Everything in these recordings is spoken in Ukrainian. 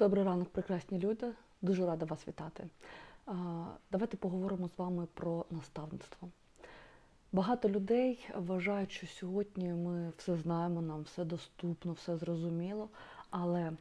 Добрий ранок, прекрасні люди. Дуже рада вас вітати. Давайте поговоримо з вами про наставництво. Багато людей вважають, що сьогодні ми все знаємо, нам все доступно, все зрозуміло, але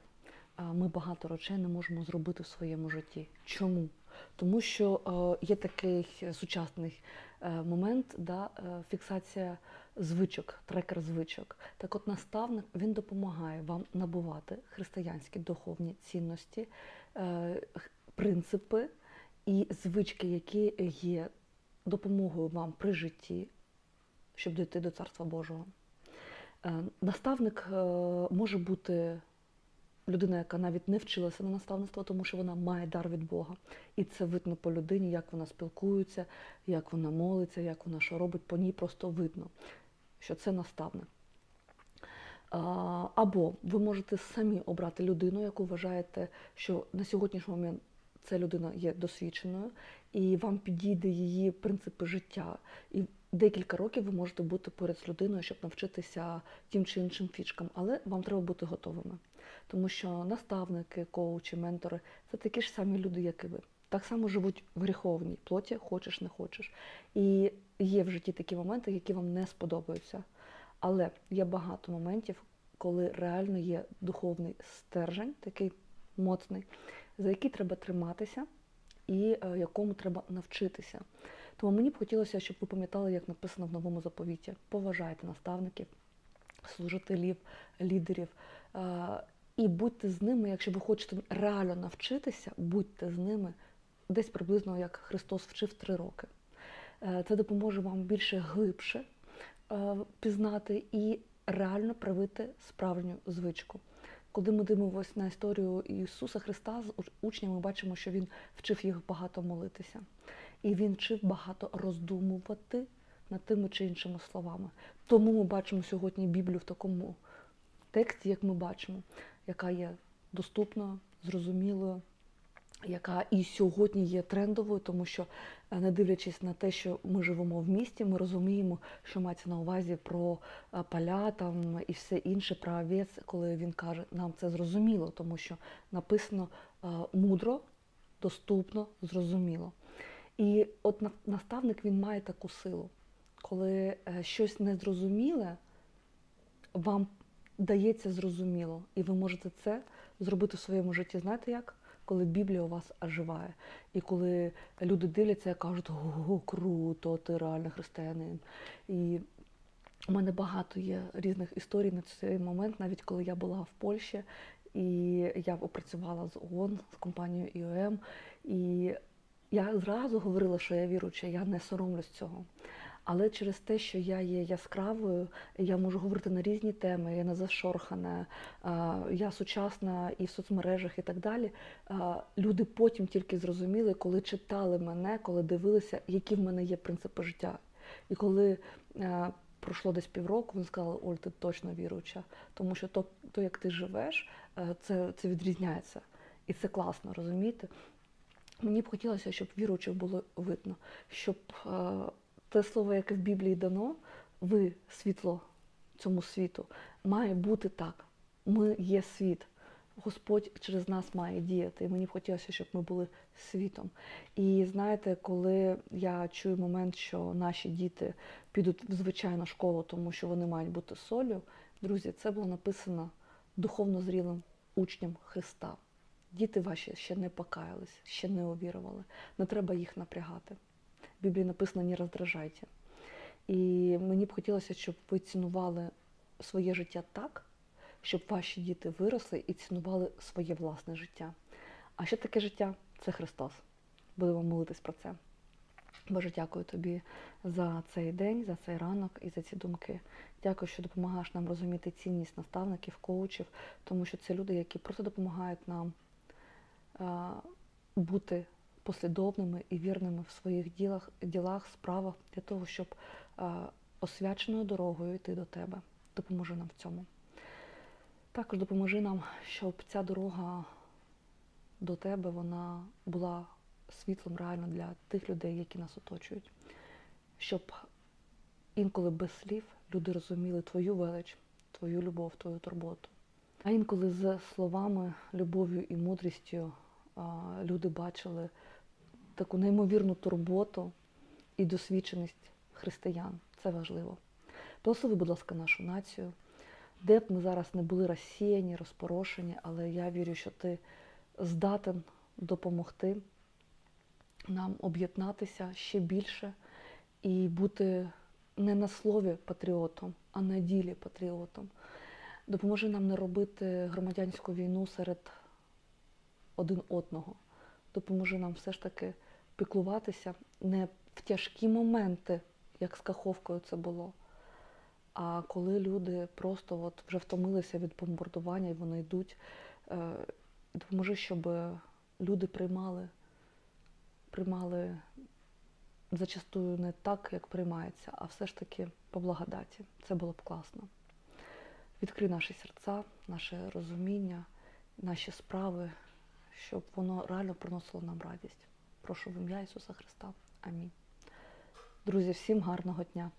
ми багато речей не можемо зробити в своєму житті. Чому? Тому що е, є такий сучасний е, момент, да, е, фіксація звичок, трекер звичок. Так от наставник він допомагає вам набувати християнські духовні цінності, е, принципи і звички, які є допомогою вам при житті, щоб дійти до Царства Божого. Е, Наставник е, може бути людина, яка навіть не вчилася на наставництво, тому що вона має дар від Бога. І це видно по людині, як вона спілкується, як вона молиться, як вона що робить, по ній просто видно, що це наставник. Або ви можете самі обрати людину, яку вважаєте, що на сьогоднішній момент ця людина є досвідченою, і вам підійде її принципи життя. І декілька років ви можете бути поряд з людиною, щоб навчитися тим чи іншим фішкам, але вам треба бути готовими. Тому що наставники, коучі, ментори це такі ж самі люди, як і ви. Так само живуть в гріховній плоті, хочеш, не хочеш. І є в житті такі моменти, які вам не сподобаються. Але є багато моментів, коли реально є духовний стержень, такий моцний, за який треба триматися і е, якому треба навчитися. Тому мені б хотілося, щоб ви пам'ятали, як написано в новому заповіті: поважайте наставників, служителів, лідерів. е, І будьте з ними, якщо ви хочете реально навчитися, будьте з ними десь приблизно як Христос вчив три роки. Е, Це допоможе вам більше глибше е, пізнати і реально привити справжню звичку. Коли ми дивимося на історію Ісуса Христа з учнями, ми бачимо, що Він вчив їх багато молитися. І Він вчив багато роздумувати над тими чи іншими словами. Тому ми бачимо сьогодні Біблію в такому тексті, як ми бачимо, яка є доступною, зрозумілою, яка і сьогодні є трендовою, тому що, е, не дивлячись на те, що ми живемо в місті, ми розуміємо, що мається на увазі про е, поля там і все інше, про овець, коли він каже, нам це зрозуміло, тому що написано е, мудро, доступно, зрозуміло. І от наставник він має таку силу, коли щось незрозуміле вам дається зрозуміло, і ви можете це зробити в своєму житті. Знаєте як? Коли Біблія у вас оживає, і коли люди дивляться і кажуть, ого, круто, ти реально християнин. І у мене багато є різних історій на цей момент, навіть коли я була в Польщі, і я опрацювала з ООН, з компанією ІОМ, і я зразу говорила, що я віруюча, я не соромлюсь цього. Але через те, що я є яскравою, я можу говорити на різні теми, я не зашорхана, я сучасна і в соцмережах, і так далі. Люди потім тільки зрозуміли, коли читали мене, коли дивилися, які в мене є принципи життя. І коли е, пройшло десь півроку, вони сказали, Оль, ти точно віруюча, тому що то, то як ти живеш, е, це, це відрізняється. І це класно, розумієте? Мені б хотілося, щоб віруючих було видно, щоб е, те слово, яке в Біблії дано, ви світло цьому світу, має бути так. Ми є світ. Господь через нас має діяти. І мені б хотілося, щоб ми були світом. І знаєте, коли я чую момент, що наші діти підуть в звичайну школу, тому що вони мають бути солью, друзі, це було написано духовно зрілим учням Христа. Діти ваші ще не покаялись, ще не увірували. Не треба їх напрягати. В Біблії написано не роздражайте. І мені б хотілося, щоб ви цінували своє життя так, щоб ваші діти виросли і цінували своє власне життя. А що таке життя? Це Христос. Будемо молитись про це. Боже, дякую тобі за цей день, за цей ранок і за ці думки. Дякую, що допомагаєш нам розуміти цінність наставників, коучів, тому що це люди, які просто допомагають нам бути послідовними і вірними в своїх ділах, ділах, справах для того, щоб а, освяченою дорогою йти до тебе. Допоможи нам в цьому. Також допоможи нам, щоб ця дорога до тебе вона була світлом реально для тих людей, які нас оточують. Щоб інколи без слів люди розуміли твою велич, твою любов, твою турботу. А інколи з словами, любов'ю і мудрістю люди бачили таку неймовірну турботу і досвідченість християн. Це важливо. Благослови, будь ласка, нашу націю. Де б ми зараз не були розсіяні, розпорошені, але я вірю, що ти здатен допомогти нам об'єднатися ще більше і бути не на слові патріотом, а на ділі патріотом. Допоможи нам не робити громадянську війну серед один одного. Допоможи нам все ж таки піклуватися не в тяжкі моменти, як з Каховкою це було. А коли люди просто от вже втомилися від бомбардування і вони йдуть, е, допоможи, щоб люди приймали, приймали зачастую не так, як приймається, а все ж таки по благодаті. Це було б класно. Відкрий наші серця, наше розуміння, наші справи, щоб воно реально приносило нам радість. Прошу в ім'я Ісуса Христа. Амінь. Друзі, всім гарного дня!